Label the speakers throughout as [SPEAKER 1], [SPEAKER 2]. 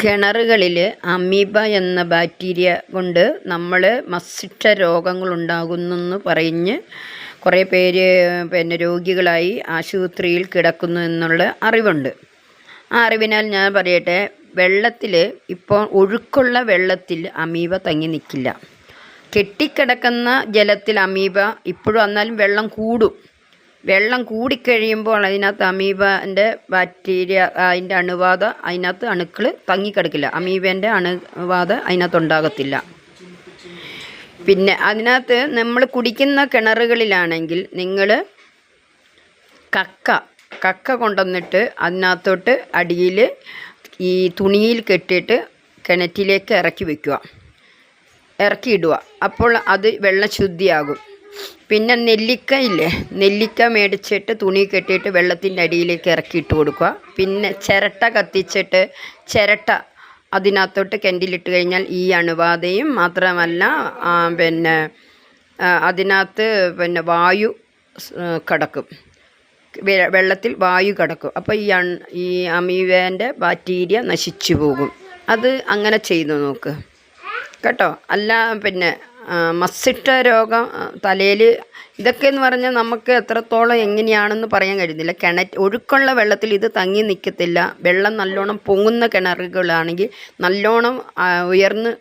[SPEAKER 1] കിണറുകളിൽ amoeba എന്ന bacteria കൊണ്ട് നമ്മൾ മസ്തിഷ്ക രോഗങ്ങളുണ്ടാകുന്നെന്ന് പറഞ്ഞ് കുറേ പേര് പിന്നെ രോഗികളായി ആശുപത്രിയിൽ കിടക്കുന്നു എന്നുള്ള അറിവുണ്ട്. ആ അറിവിനാൽ ഞാൻ പറയട്ടെ വെള്ളത്തിൽ ഇപ്പോൾ ഒഴുക്കുള്ള വെള്ളത്തിൽ അമീബ തങ്ങി നിൽക്കില്ല. കെട്ടിക്കിടക്കുന്ന ജലത്തിൽ അമീബ ഇപ്പോഴും വന്നാലും വെള്ളം കൂടും. വെള്ളം കൂടിക്കഴിയുമ്പോൾ അതിനകത്ത് അമീബന്റെ ബാക്ടീരിയ അതിന്റെ അണുബാധ അതിനകത്ത് അണുക്കൾ തങ്ങിക്കിടക്കില്ല. അമീബന്റെ അണുബാധ അതിനകത്ത് ഉണ്ടാകത്തില്ല പിന്നെ അതിനകത്ത് നമ്മൾ കുടിക്കുന്ന കിണറുകളിലാണെങ്കിൽ നിങ്ങൾ കക്ക കക്ക കൊണ്ടുവന്നിട്ട് അതിനകത്തോട്ട് അടിയിൽ ഈ തുണിയിൽ കെട്ടിയിട്ട് കിണറ്റിലേക്ക് ഇറക്കി വെക്കുക. ഇറക്കിയിടുക അപ്പോൾ അത് വെള്ളം ശുദ്ധിയാകും പിന്നെ നെല്ലിക്ക ഇല്ലേ നെല്ലിക്ക മേടിച്ചിട്ട് തുണി കെട്ടിയിട്ട് വെള്ളത്തിന്റെ അടിയിലേക്ക് ഇറക്കിയിട്ട് കൊടുക്കുക. പിന്നെ ചിരട്ട കത്തിച്ചിട്ട് ചിരട്ട അതിനകത്തോട്ട് കെന്റിലിട്ട് കഴിഞ്ഞാൽ ഈ അണുബാധയും മാത്രമല്ല പിന്നെ അതിനകത്ത് പിന്നെ വായു കടക്കും. വെള്ളത്തിൽ വായു കടക്കും. അപ്പോൾ ഈ അൺ ഈ അമീവേന്റെ ബാക്ടീരിയ നശിച്ചു പോകും. അത് അങ്ങനെ ചെയ്തു നോക്ക്. കേട്ടോ? അല്ല പിന്നെ മസ്തിഷ്ക രോഗം തലയിൽ ഇതൊക്കെ എന്ന് പറഞ്ഞാൽ നമുക്ക് എത്രത്തോളം എങ്ങനെയാണെന്ന് പറയാൻ കഴിയുന്നില്ല. കിണറ്റ് ഒഴുക്കുള്ള വെള്ളത്തിൽ ഇത് തങ്ങി നിൽക്കത്തില്ല വെള്ളം നല്ലോണം പൊങ്ങുന്ന കിണറുകളാണെങ്കിൽ നല്ലോണം ഉയർന്ന്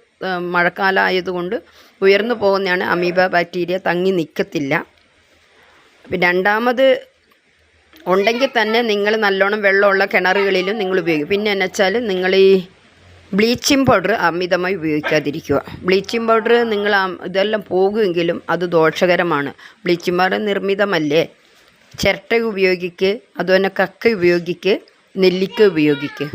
[SPEAKER 1] മഴക്കാലമായതുകൊണ്ട് ഉയർന്നു പോകുന്നതാണ് അമീബ ബാക്ടീരിയ തങ്ങി നിൽക്കത്തില്ല പിന്നെ രണ്ടാമത് ഉണ്ടെങ്കിൽ തന്നെ നിങ്ങൾ നല്ലോണം വെള്ളമുള്ള കിണറുകളിലും നിങ്ങൾ ഉപയോഗിക്കും. പിന്നെ എന്നുവെച്ചാൽ നിങ്ങൾ ഈ ബ്ലീച്ചിങ് പൗഡർ അമിതമായി ഉപയോഗിക്കാതിരിക്കുക. ബ്ലീച്ചിങ് പൗഡർ നിങ്ങൾ ഇതെല്ലാം പോകുമെങ്കിലും അത് ദോഷകരമാണ്. ബ്ലീച്ചിങ് പൗഡർ നിർമ്മിതമല്ലേ? ചിരട്ട ഉപയോഗിക്ക് അതുപോലെ കക്ക ഉപയോഗിക്ക് നെല്ലിക്ക ഉപയോഗിക്ക്.